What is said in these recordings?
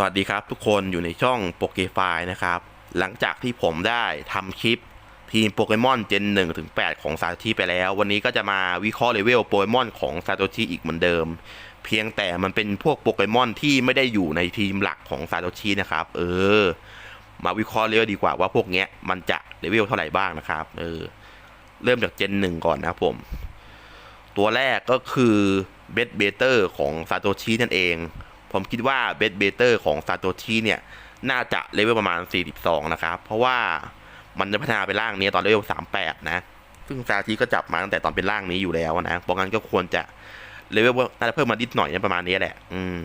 สวัสดีครับทุกคนอยู่ในช่องโปเกฟายนะครับ หลังจากที่ผมได้ทำคลิปทีมโปเกมอนเจน1ถึง8ของซาโตชิไปแล้ว วันนี้ก็จะมาวิเคราะห์เลเวลโปเกมอนของซาโตชิอีกเหมือนเดิม เพียงแต่มันเป็นพวกโปเกมอนที่ไม่ได้อยู่ในทีมหลักของซาโตชินะครับ เออ มาวิเคราะห์เลเวลดีกว่าว่าพวกเนี้ยมันจะเลเวลเท่าไหร่บ้างนะครับ เออ เริ่มจากเจน1ก่อนนะผม ตัวแรกก็คือเบสเบเตอร์ของซาโตชินั่นเอง ผมคิดว่าเบสเบเตอร์ของซาโตชิเนี่ยน่าจะเลเวลประมาณ 42 นะครับ เพราะว่ามันจะพัฒนาไปร่างนี้ตอนเลเวล 38 นะ ซึ่งซาโตชิก็จับมาตั้งแต่ตอนเป็นร่างนี้อยู่แล้วนะเพราะงั้นก็ควรจะเลเวลน่าจะเพิ่มมานิดหน่อยนะประมาณนี้แหละ อืม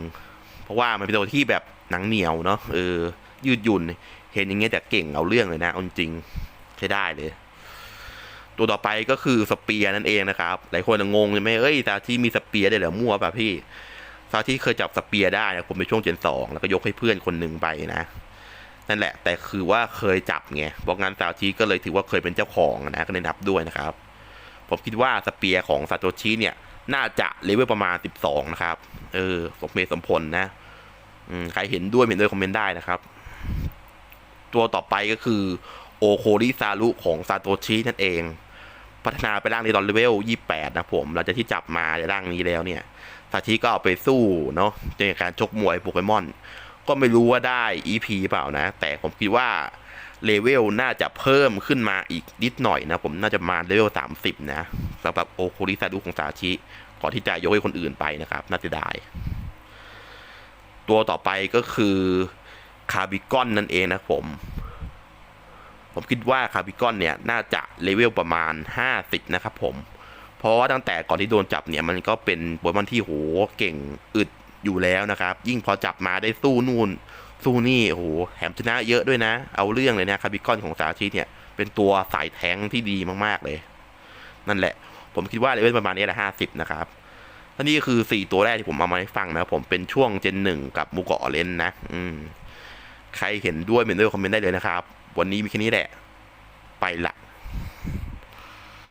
เพราะว่ามันเป็นตัวที่แบบหนังเหนียวเนาะเออ ยืดหยุ่น เห็นอย่างเงี้ยแต่เก่งเอาเรื่องเลยนะจริงใช้ได้เลยตัวต่อไปก็คือสเปียร์นั่นเองนะครับ หลายคนงงเลยไหมเอ้ยซาที่มีสเปียร์ได้เหรอมั่วป่ะพี่ ซาที่เคยจับสเปียร์ได้นะผมในช่วงเจนสองแล้วก็ยกให้เพื่อนคนหนึ่งไปนะ นั่นแหละ แต่คือว่าเคยจับไงบอกงันซาที่ก็เลยถือว่าเคยเป็นเจ้าของนะก็เลยนับด้วยนะครับ ผมคิดว่าสเปียร์ของซาโตชิเนี่ย น่าจะเลเวลประมาณ12นะครับ เออสมเหตุสมผลนะใครเห็นด้วยเห็นด้วยคอมเมนต์ได้นะครับ ตัวต่อไปก็คือโอโคริซารุของซาโตชินั่นเอง พัฒนาไปร่างในตอนเลเวล28นะผมหลังจากที่จับมาในร่างนี้แล้วเนี่ยซาชิก็เอาไปสู้เนาะในการชกมวยโปเกมอน ก็ไม่รู้ว่าได้ EP เปล่านะ แต่ผมคิดว่าเลเวลน่าจะเพิ่มขึ้นมาอีกนิดหน่อยนะ ผมน่าจะมาเลเวล 30 นะสำหรับโอโคริซารุของซาชิก่อนที่จะยกให้คนอื่นไปนะครับ น่าจะได้ ตัวต่อไปก็คือคาบิกอนนั่นเองนะผม ผมคิดว่าคาร์บิกอนเนี่ยน่าจะเลเวลประมาณ 50 นะครับผม เพราะว่าตั้งแต่ก่อนที่โดนจับเนี่ยมันก็เป็นโปเกมอนที่โหเก่งอึดอยู่แล้วนะครับ ยิ่งพอจับมาได้สู้นู่น สู้นี่โหแถมชนะเยอะด้วยนะ เอาเรื่องเลยนะคาร์บิกอนของสาชิเนี่ยเป็นตัวสายแทงที่ดีมากๆเลย นั่นแหละ ผมคิดว่าเลเวลประมาณนี้แหละ50นะครับและนี่คือ4ตัวแรกที่ผมเอามาให้ฟังนะผมเป็นช่วงเจนหนึ่งกับมูกาะเลนนะ อืม ใครเห็นด้วยเห็นด้วยคอมเมนต์ได้เลยนะครับ วันนี้มีแค่นี้แหละ ไปละ